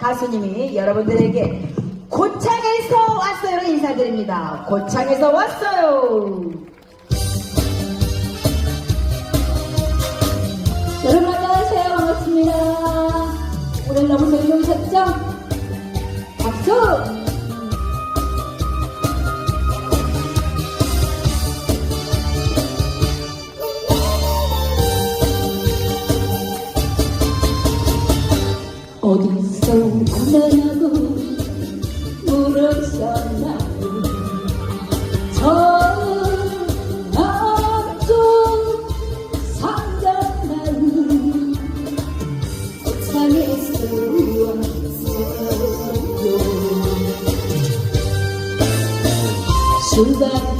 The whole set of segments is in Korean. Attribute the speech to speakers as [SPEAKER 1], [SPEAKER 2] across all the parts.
[SPEAKER 1] 가수님이 여러분들에게 고창에서 왔어요 인사드립니다. 고창에서 왔어요.
[SPEAKER 2] 여러분 안녕하세요. 반갑습니다. 오늘 너무 즐거우셨죠? 박수! 어디 서 만나냐고 물으셨나요? 전남쪽 상장나는 옥상에서 왔어요 수박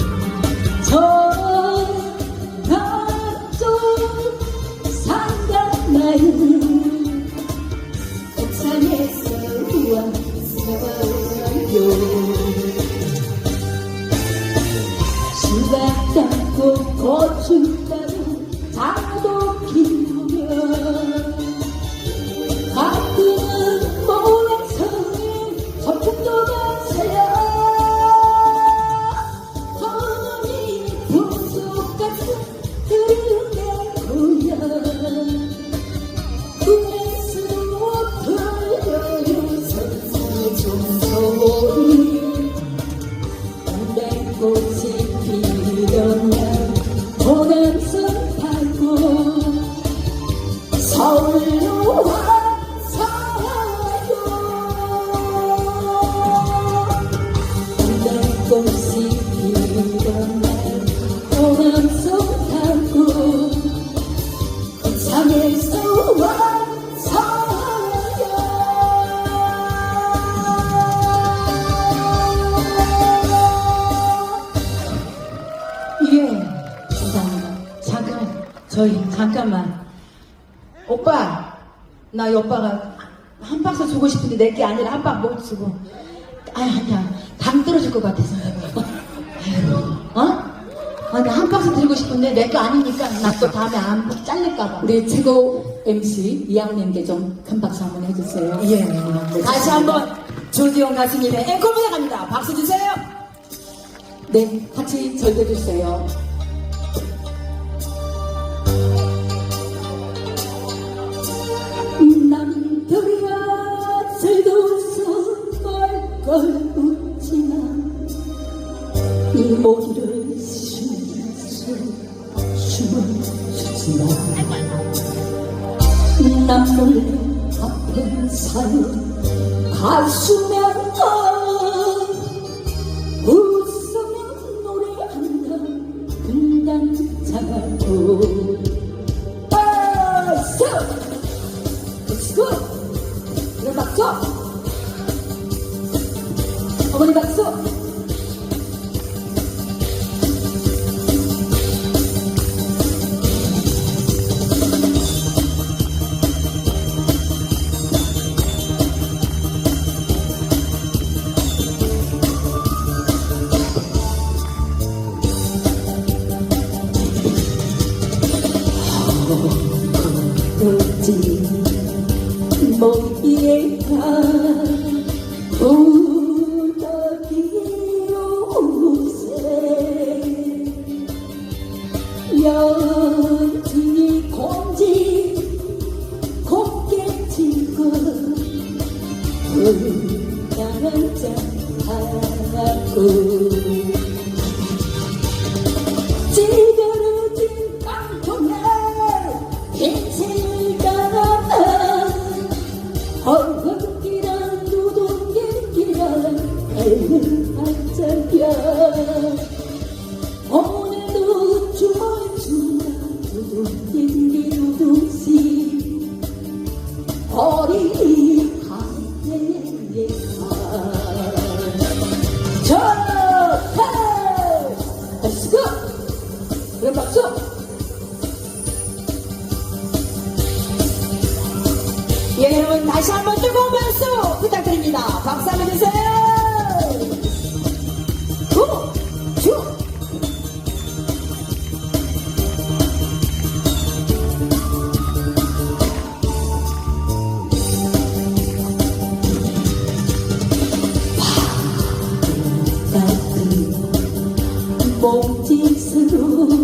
[SPEAKER 1] 저희 잠깐만. 오빠, 나이 오빠가 한 박스 주고 싶은데 내게 아니라 한 박 못 주고. 아, 아니야. 당 떨어질 것 같아서 내가. 어? 아니, 한 박스 들고 싶은데 내거 아니니까 나 또 다음에 안 잘릴까봐.
[SPEAKER 2] 우리 최고 MC 이양님께 좀큰 박수 한번 해주세요.
[SPEAKER 1] 예. 다시 한번 조지용 가수님의 앵콜 무대 갑니다. 박수 주세요.
[SPEAKER 2] 네, 같이 즐겨주세요. 웃지만 이 모기를 쉬면서 춤을 추지마 남몰래 아픈 사연 가수면서 웃으면 노래한다 박수 박수 이런 박수 어머니 박수. 어디 모기가 그럼 박수!
[SPEAKER 1] 예, 여러분, 다시 한번 뜨거운 박수 부탁드립니다. 박수 한번 주세요.
[SPEAKER 2] 몸짓으로